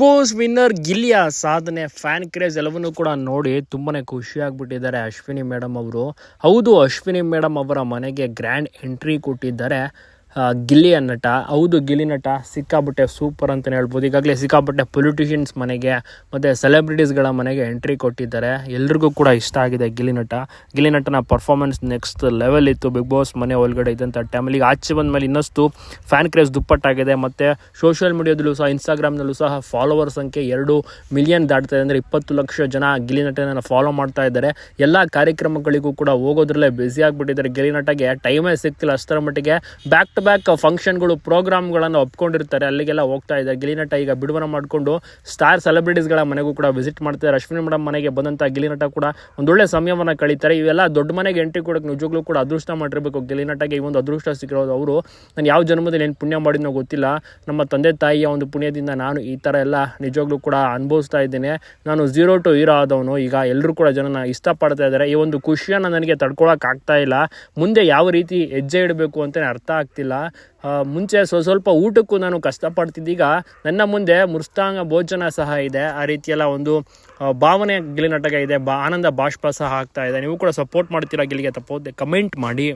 Boss winner ಗಿಲ್ಲಿಯ ಸಾಧನೆ fan craze ಎಲ್ಲವನ್ನೂ ಕೂಡ ನೋಡಿ ತುಂಬಾ ಖುಷಿ ಆಗ್ಬಿಟ್ಟಿದ್ದಾರೆ ಅಶ್ವಿನಿ ಮೇಡಮ್ ಅವರು. ಹೌದು, ಅಶ್ವಿನಿ ಮೇಡಮ್ ಅವರ ಮನೆಗೆ ಗ್ರ್ಯಾಂಡ್ ಎಂಟ್ರಿ ಕೊಟ್ಟಿದ್ದಾರೆ. ಆ, ಗಿಲ್ಲಿಯ ನಟ. ಹೌದು ಗಿಲ್ಲಿ ನಟ. ಸಿಕ್ಕಾಬಟ್ಟೆ ಸೂಪರ್ ಅಂತಲೇ ಹೇಳ್ಬೋದು. ಈಗಾಗಲೇ ಸಿಕ್ಕಾಬಟ್ಟೆ ಪೊಲಿಟಿಷಿಯನ್ಸ್ ಮನೆಗೆ ಮತ್ತು ಸೆಲೆಬ್ರಿಟೀಸ್ಗಳ ಮನೆಗೆ ಎಂಟ್ರಿ ಕೊಟ್ಟಿದ್ದಾರೆ. ಎಲ್ರಿಗೂ ಕೂಡ ಇಷ್ಟ ಆಗಿದೆ ಗಿಲ್ಲಿ ನಟ. ಗಿಲ್ಲಿ ನಟನ ಪರ್ಫಾರ್ಮೆನ್ಸ್ ನೆಕ್ಸ್ಟ್ ಲೆವೆಲ್ ಇತ್ತು. ಬಿಗ್ ಬಾಸ್ ಮನೆ ಒಳಗಡೆ ಇದ್ದಂಥ ಟೈಮಲ್ಲಿ ಆಚೆ ಬಂದ ಮೇಲೆ ಇನ್ನಷ್ಟು ಫ್ಯಾನ್ ಕ್ರೇಜ್ ದುಪ್ಪಟ್ಟಾಗಿದೆ. ಮತ್ತು ಸೋಷಿಯಲ್ ಮೀಡಿಯಾದಲ್ಲೂ ಸಹ ಇನ್ಸ್ಟಾಗ್ರಾಮ್ನಲ್ಲೂ ಸಹ ಫಾಲೋವರ್ ಸಂಖ್ಯೆ ಎರಡು ಮಿಲಿಯನ್ ದಾಟ್ತಾ ಇದೆ. ಅಂದರೆ ಇಪ್ಪತ್ತು ಲಕ್ಷ ಜನ ಗಿಲಿ ನಟನ ಫಾಲೋ ಮಾಡ್ತಾ ಇದ್ದಾರೆ. ಎಲ್ಲ ಕಾರ್ಯಕ್ರಮಗಳಿಗೂ ಕೂಡ ಹೋಗೋದ್ರಲ್ಲೇ ಬ್ಯುಸಿ ಆಗಿಬಿಟ್ಟಿದ್ದಾರೆ. ಗಿಲಿ ನಟಗೆ ಟೈಮೇ ಸಿಗ್ತಿಲ್ಲ. ಅಷ್ಟರ ಮಟ್ಟಿಗೆ ಬ್ಯಾಕ್ ಟು ಬ್ಯಾಕ್ ಫಂಕ್ಷನ್ಗಳು ಪ್ರೋಗ್ರಾಮ್ಗಳನ್ನು ಒಪ್ಕೊಂಡಿರ್ತಾರೆ. ಅಲ್ಲಿಗೆಲ್ಲ ಹೋಗ್ತಾ ಇದ್ದಾರೆ. ಗಿಲಿನಟ ನಟ ಈಗ ಬಿಡುಗಡೆ ಮಾಡಿಕೊಂಡು ಸ್ಟಾರ್ ಸೆಲೆಬ್ರಿಟೀಸ್ಗಳ ಮನೆಗೂ ಕೂಡ ವಿಸಿಟ್ ಮಾಡ್ತಾರೆ ಅಶ್ವಿನಿ ಮೇಡಮ್ ಮನೆಗೆ ಬಂದಂಥ ಗಿಲಿನಟ ನಟ ಕೂಡ ಒಂದೊಳ್ಳೆ ಸಮಯವನ್ನು ಕಳೀತಾರೆ. ಇವೆಲ್ಲ ದೊಡ್ಡ ಮನೆಗೆ ಎಂಟ್ರಿ ಕೊಡೋಕೆ ನಿಜವಾಗ್ಲೂ ಕೂಡ ಅದೃಷ್ಟ ಮಾಡಿರಬೇಕು. ಗಿಲಿನಟಗೆ ಈ ಒಂದು ಅದೃಷ್ಟ ಸಿಕ್ಕಿರೋದು ಅವರು. ನಾನು ಯಾವ ಜನ್ಮದಲ್ಲಿ ಏನು ಪುಣ್ಯ ಮಾಡಿದ್ನೋ ಗೊತ್ತಿಲ್ಲ. ನಮ್ಮ ತಂದೆ ತಾಯಿಯ ಒಂದು ಪುಣ್ಯದಿಂದ ನಾನು ಈ ಥರ ಎಲ್ಲ ನಿಜವಾಗ್ಲೂ ಕೂಡ ಅನುಭವಿಸ್ತಾ ಇದ್ದೇನೆ. ನಾನು ಝೀರೋ ಟು ಹೀರೋ ಆದವನು. ಈಗ ಎಲ್ಲರೂ ಕೂಡ ಜನನ ಇಷ್ಟಪಡ್ತಾ ಇದ್ದಾರೆ. ಈ ಒಂದು ಖುಷಿಯನ್ನು ನನಗೆ ತಡ್ಕೊಳಕ್ಕೆ ಇಲ್ಲ. ಮುಂದೆ ಯಾವ ರೀತಿ ಹೆಜ್ಜೆ ಇಡಬೇಕು ಅಂತಲೇ ಅರ್ಥ ಆಗ್ತಿಲ್ಲ. ಆ, ಮುಂಚೆ ಸ್ವ ಸ್ವಲ್ಪ ಊಟಕ್ಕೂ ನಾನು ಕಷ್ಟಪಡ್ತಿದ್ದೀಗ. ನನ್ನ ಮುಂದೆ ಮೃಷ್ಟಾಂಗ ಭೋಜನ ಸಹ ಇದೆ. ಆ ರೀತಿಯೆಲ್ಲ ಒಂದು ಭಾವನೆ ಗಿಲಿ ನಟಕ ಇದೆ. ಬಾ ಆನಂದ ಬಾಷ್ಪ ಸಹ ಆಗ್ತಾ ಇದೆ. ನೀವು ಕೂಡ ಸಪೋರ್ಟ್ ಮಾಡ್ತೀರಾ ಗಿಲಿಗೆ ತಪ್ಪೋದೆ ಕಮೆಂಟ್ ಮಾಡಿ.